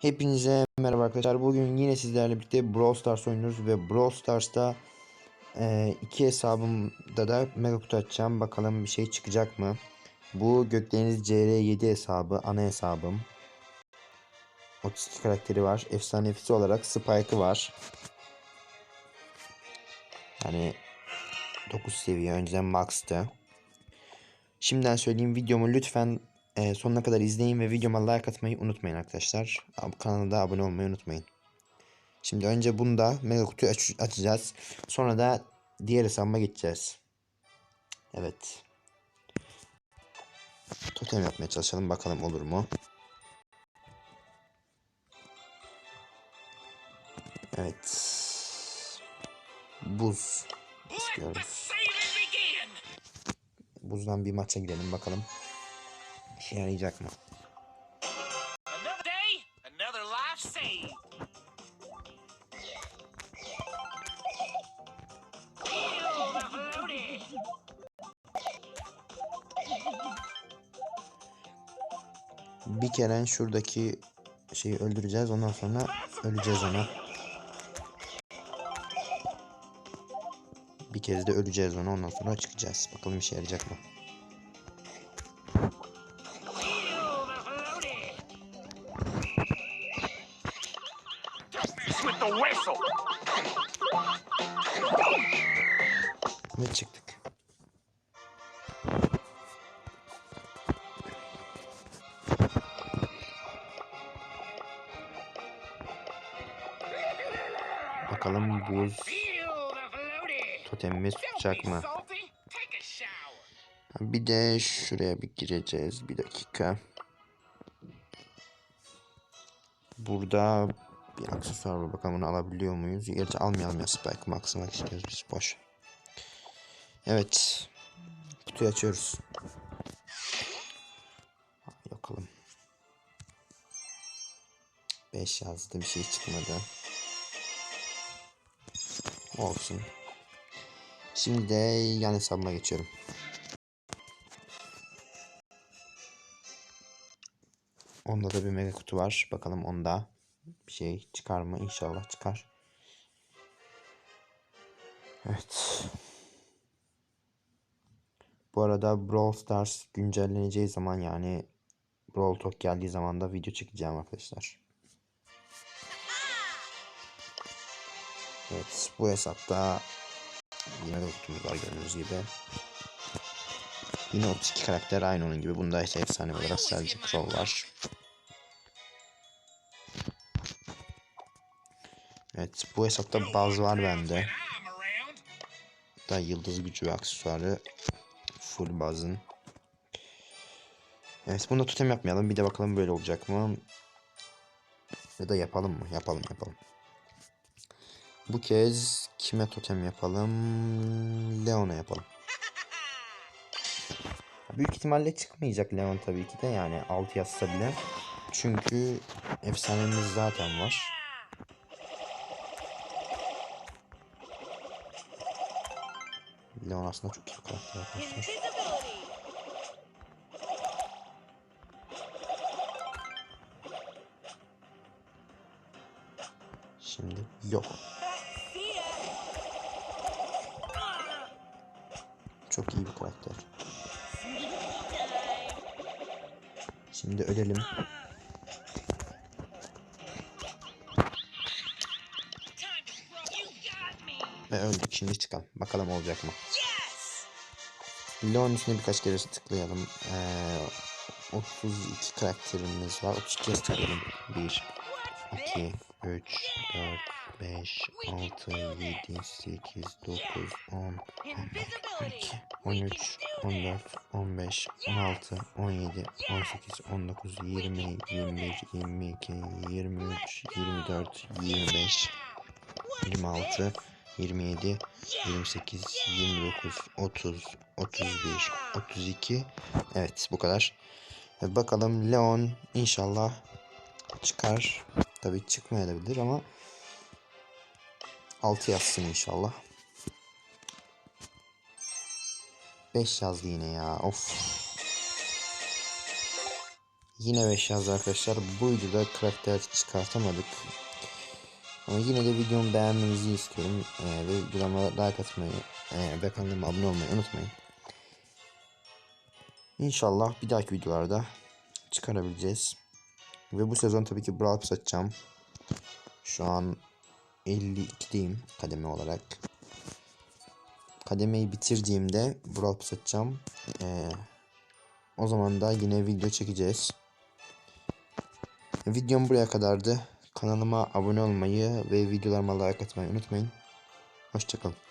Hepinize merhaba arkadaşlar. Bugün yine sizlerle birlikte Brawl Stars oynuyoruz ve Brawl Stars'ta e, iki hesabımda da mega kutu açacağım. Bakalım bir şey çıkacak mı? Bu Gökdeniz CR7 hesabı, ana hesabım. 32 karakteri var. Efsanefisi olarak Spike'ı var. Yani 9 seviye önceden max'tı. Şimdiden söyleyeyim videomu lütfen e, sonuna kadar izleyin ve videoma like atmayı unutmayın arkadaşlar. Kanala da abone olmayı unutmayın. Şimdi önce bunda mega kutuyu aç- açacağız. Sonra da diğer hesabıma geçeceğiz. Evet. Totem yapmaya çalışalım bakalım olur mu? Evet. Buz istiyoruz. Buzdan bir maça girelim bakalım. İşe yarayacak mı? Bir kere şuradaki şeyi öldüreceğiz. Ondan sonra öleceğiz ona. Bir kez de öleceğiz ona. Ondan sonra çıkacağız. Bakalım işe yarayacak mı? With the whistle. Ve çıktık. Bakalım buz totemimiz tutacak mı? Bir de şuraya bir gireceğiz. Bir dakika. Burada bir aksesuar var. Bakalım bunu alabiliyor muyuz? Gerçi almayalım ya. Spike Max'lamak istiyoruz biz. Boş. Evet. Kutuyu açıyoruz. Yakalım. 5 yazdı. Bir şey çıkmadı. Olsun. Şimdi de yan hesabıma geçiyorum. Onda da bir mega kutu var. Bakalım onda bir şey çıkar mı? İnşallah çıkar. Evet. Bu arada Brawl Stars güncelleneceği zaman yani Brawl Talk geldiği zaman da video çekeceğim arkadaşlar. Evet bu hesapta yine de kutumuz var gördüğünüz gibi. Yine 32 karakter aynı onun gibi. Bunda ise efsane olarak sadece Crow var. Evet bu hesapta baz var bende. Da yıldız gücü ve aksesuarı full bazın. Evet bunda totem yapmayalım. Bir de bakalım böyle olacak mı? Ya da yapalım mı? Yapalım yapalım. Bu kez kime totem yapalım? Leon'a yapalım. Büyük ihtimalle çıkmayacak Leon tabii ki de yani 6 yazsa bile. Çünkü efsanemiz zaten var. Aslında çok bir karakter arkadaşlar. Şimdi yok. Çok iyi bir karakter. Şimdi ölelim. Ve öldük. Şimdi çıkalım. Bakalım olacak mı? Leon üstüne birkaç kere tıklayalım. Ee, 32 karakterimiz var. 32 kez tıklayalım. 1, 2, 3, 4, 5, 6, 7, 8, 9, 10, 11, 12, 13, 14, 15, 16, 17, 18, 19, 20, 21, 22, 23, 24, 25, 26, 27, 28, 29, 30, 31, 32. Evet bu kadar. E, Bakalım Leon inşallah çıkar. Tabii çıkmayabilir ama 6 yazsın inşallah. 5 yazdı yine ya. Of. Yine 5 yazdı arkadaşlar. Bu videoda karakter çıkartamadık. Ama yine de videomu beğenmenizi istiyorum. Ee, ve videoma like atmayı e, ve kanalıma abone olmayı unutmayın. İnşallah bir dahaki videolarda çıkarabileceğiz. Ve bu sezon tabii ki Brawl Pass açacağım. Şu an 52'deyim kademe olarak. Kademeyi bitirdiğimde Brawl Pass açacağım. Ee, o zaman da yine video çekeceğiz. Videom buraya kadardı. Kanalıma abone olmayı ve videolarıma like atmayı unutmayın. Hoşçakalın.